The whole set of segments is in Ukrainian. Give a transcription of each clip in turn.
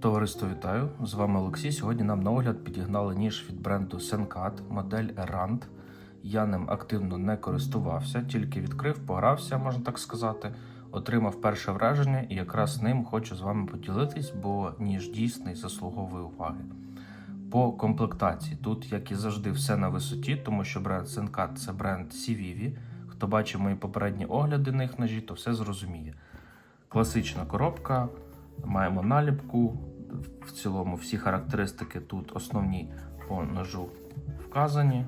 Товариство вітаю! З вами Олексій. Сьогодні нам на огляд підігнали ніж від бренду Senkat, модель Errant. Я ним активно не користувався, тільки відкрив, погрався, можна так сказати. Отримав перше враження і якраз ним хочу з вами поділитись, бо ніж дійсний заслуговує уваги. По комплектації тут, як і завжди, все на висоті, тому що бренд Senkat це бренд CVV. Хто бачив мої попередні огляди на їх ножі, то все зрозуміє. Класична коробка, маємо наліпку. В цілому всі характеристики тут основні по ножу вказані.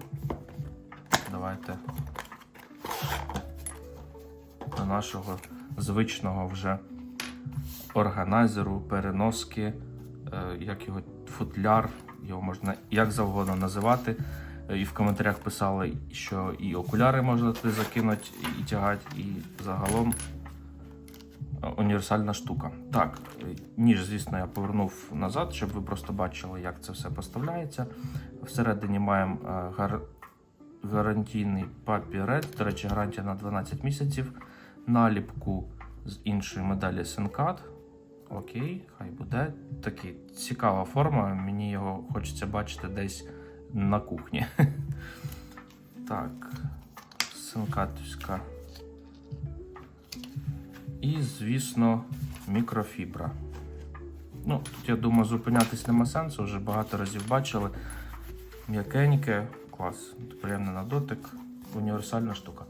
Давайте до нашого звичного вже органайзеру, переноски, е, як його футляр, його можна як завгодно називати. Е, І в коментарях писали, що і окуляри можна туди закинути, і тягати, і загалом універсальна штука. Так, ніж, звісно, я повернув назад, щоб ви просто бачили, як це все поставляється. Всередині маємо е, гар... гарантійний папірець, до речі, гарантія на 12 місяців, наліпку з іншої медалі Senkat. Окей, хай буде. Такий цікава форма. Мені його хочеться бачити десь на кухні. Так, синкатівська. І, звісно, мікрофібра. Ну, тут, я думаю, зупинятись нема сенсу, вже багато разів бачили. М'якеньке, клас, приємне на дотик, універсальна штука.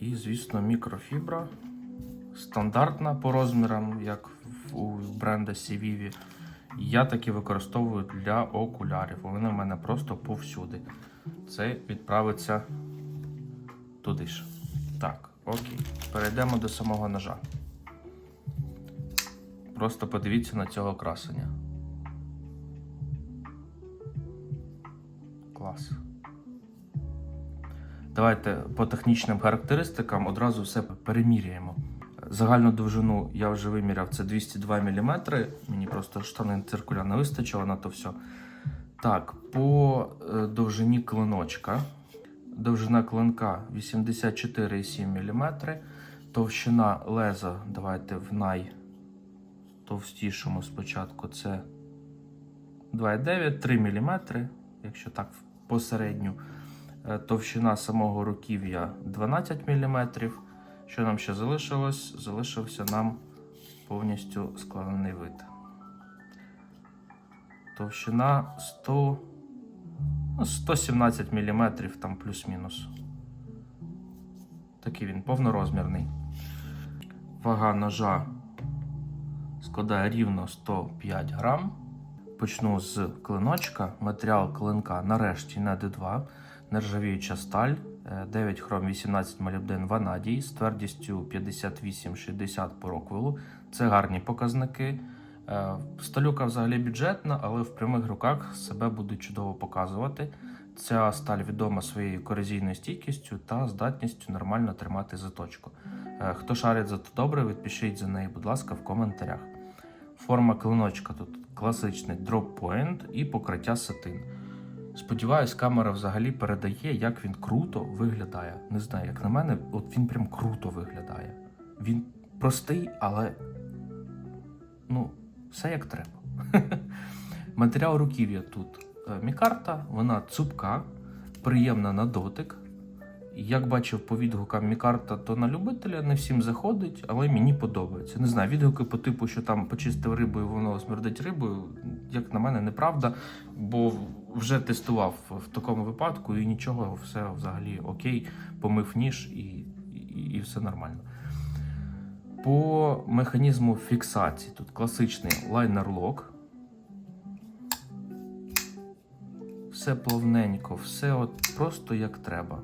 І, звісно, мікрофібра. Стандартна по розмірам, як у бренда CVV. Я таки використовую для окулярів. Вони в мене просто повсюди. Це відправиться туди ж. Так, окей. Перейдемо до самого ножа. Просто подивіться на цього красення. Клас. Давайте по технічним характеристикам одразу все переміряємо. Загальну довжину я вже виміряв, це 202 мм. Мені просто штани циркуля не вистачило на то все. Так, по е, довжині клиночка. Довжина клинка 84,7 мм. Товщина леза, давайте в найтовстішому спочатку це 2,9, 3 мм, якщо так посередню. Е, Товщина самого руків'я 12 мм. Що нам ще залишилось? Залишився нам повністю складений вид. Товщина 100, ну, 117 мм, там плюс-мінус. Такий він повнорозмірний. Вага ножа складає рівно 105 грам. Почну з клиночка. Матеріал клинка нарешті на D2. Нержавіюча сталь, е, 9 хром 18 молібден ванадій з твердістю 58-60 по роквелу. Це гарні показники. Е, Сталюка взагалі бюджетна, але в прямих руках себе буде чудово показувати. Ця сталь відома своєю корозійною стійкістю та здатністю нормально тримати заточку. Е, Хто шарить за то добре, відпишіть за неї, будь ласка, в коментарях. Форма клиночка тут класичний дроп point і покриття сатин. Сподіваюсь, камера взагалі передає, як він круто виглядає. Не знаю, як на мене, от він прям круто виглядає. Він простий, але ну, все як треба. Матеріал руків'я тут е, мікарта, вона цупка, приємна на дотик. Як бачив по відгукам мікарта, то на любителя не всім заходить, але мені подобається. Не знаю, відгуки по типу, що там почистив рибу і воно смердить рибою, як на мене, неправда, бо вже тестував в такому випадку і нічого, все взагалі окей, помив ніж і, і, і все нормально. По механізму фіксації тут класичний лайнер-лок. Все плавненько, все от просто як треба.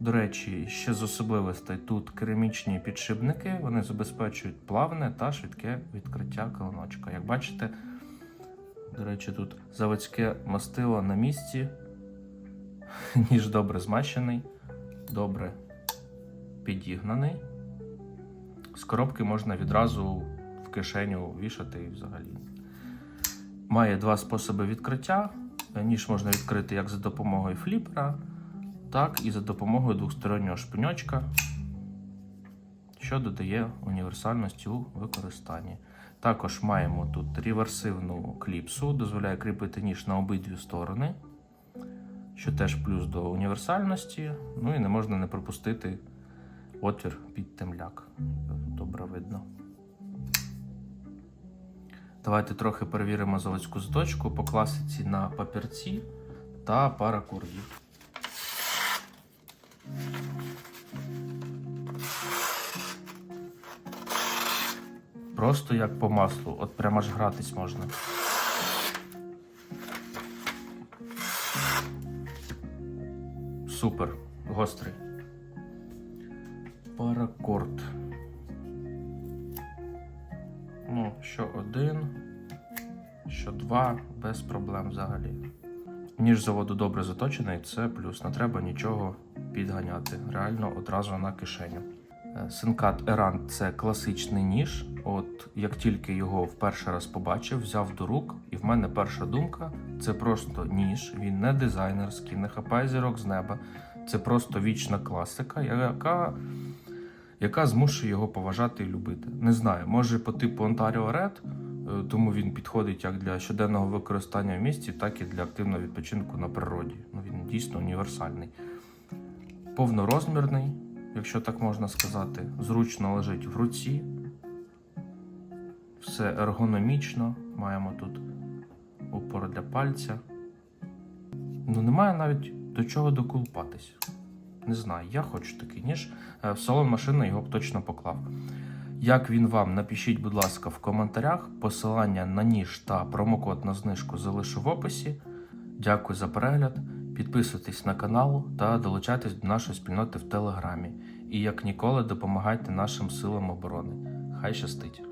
До речі, ще з особливостей тут керамічні підшипники, вони забезпечують плавне та швидке відкриття колоночка. Як бачите, до речі, тут заводське мастило на місці, ніж добре змащений, добре підігнаний. З коробки можна відразу в кишеню вішати і взагалі. Має два способи відкриття. Ніж можна відкрити як за допомогою фліпера, так і за допомогою двостороннього шпиньочка. що додає універсальності у використанні. Також маємо тут реверсивну кліпсу, дозволяє кріпити ніж на обидві сторони, що теж плюс до універсальності. Ну і не можна не пропустити отвір під темляк. Добре видно. Давайте трохи перевіримо заводську заточку по класиці на папірці та пара паракордів. Просто як по маслу, от прямо аж гратись можна. Супер, гострий. Паракорд. Ну, що один, що два, без проблем взагалі. Ніж заводу добре заточений, це плюс. Не треба нічого підганяти. Реально одразу на кишеню. Е, Синкат Еран це класичний ніж. От як тільки його в перший раз побачив, взяв до рук, і в мене перша думка це просто ніж. Він не дизайнерський, не хапає зірок з неба. Це просто вічна класика, яка, яка змушує його поважати і любити. Не знаю, може по типу Ontario Red, е, тому він підходить як для щоденного використання в місті, так і для активного відпочинку на природі. Ну, він дійсно універсальний. Повнорозмірний, якщо так можна сказати, зручно лежить в руці. Все ергономічно. Маємо тут упор для пальця. Ну, немає навіть до чого доколупатись. Не знаю, я хочу такий ніж. Е, В салон машини його б точно поклав. Як він вам, напишіть, будь ласка, в коментарях. Посилання на ніж та промокод на знижку залишу в описі. Дякую за перегляд. Підписуйтесь на канал та долучайтесь до нашої спільноти в Телеграмі. І як ніколи допомагайте нашим силам оборони. Хай щастить!